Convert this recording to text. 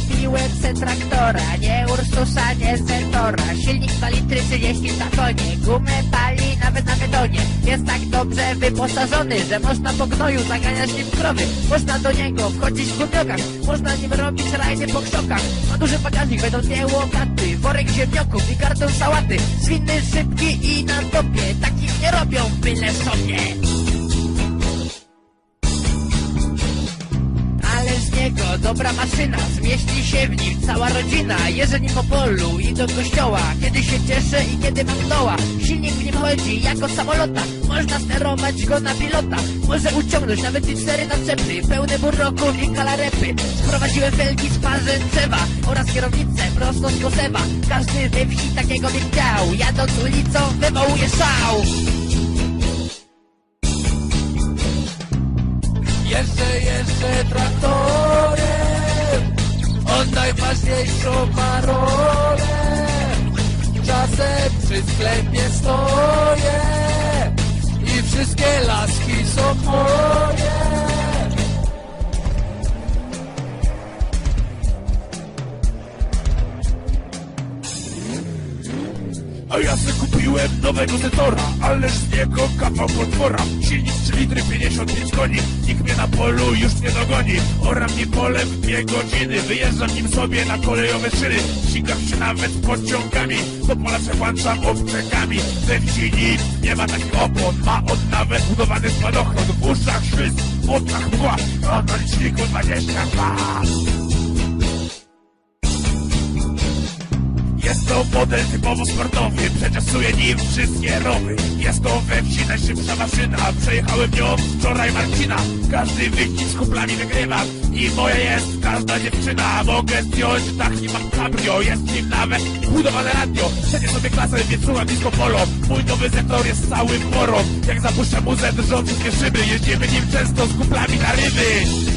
kupiłem traktora Nie Ursusa, nie Zentora. Silnik 2 litry 30 na konie Gumę pali nawet na betonie. Jest tak dobrze wyposażony Że można po gnoju zaganiać nim krowy. Można do niego wchodzić w gumiokach Można nim robić rajdy po krzokach. Ma duży bagażnik, będą dwie łopaty Worek ziemniaków i karton sałaty. Zwinny, szybki i na topie Takich nie robią byle sobie dobra maszyna, zmieści się w nim cała rodzina. Jeżdżę nim po polu i do kościoła, kiedy się cieszę i kiedy mam doła. Silnik w nim chodzi jako samolota, można sterować go na pilota. Może uciągnąć nawet i cztery naczepy, pełne burroków i kalarepy. Sprowadziłem felgi z Parzęcewa oraz kierownicę prosto z Kosewa. Każdy we wsi takiego by chciał, jadąc ulicą wywołuje szał. Jeszcze, jeszcze traktorem On najważniejszą ma rolę Czasem przy sklepie stoję I wszystkie laski są moje A ja se kupiłem nowego Zetora, ależ z niego kawał potwora. Silnik 3 litry 55 koni, nikt mnie na polu już nie dogoni. Oram mi pole w dwie godziny, wyjeżdżam nim sobie na kolejowe szyny. Ścigam się nawet pociągami, do pola przewłączam owczekami. We wsi nikt nie ma takich opon, ma on nawet budowany spadochron. W uszach świst, w oczach mgła, liczniku 22. Jest to model typowo sportowy, przeczasuje nim wszystkie rowy. Jest to we wsi najszybsza maszyna, przejechałem nią wczoraj Marcina. Każdy wyścig z kuplami wygrywa i moja jest każda dziewczyna. Mogę zdjąć tak i mam cabrio, jest nim nawet budowane radio. Cenię sobie klasę, słucham disco polo. Mój nowy sektor jest całym porą. Jak zapuszczam muzę, drżą wszystkie szyby, jeździmy nim często z kuplami na ryby.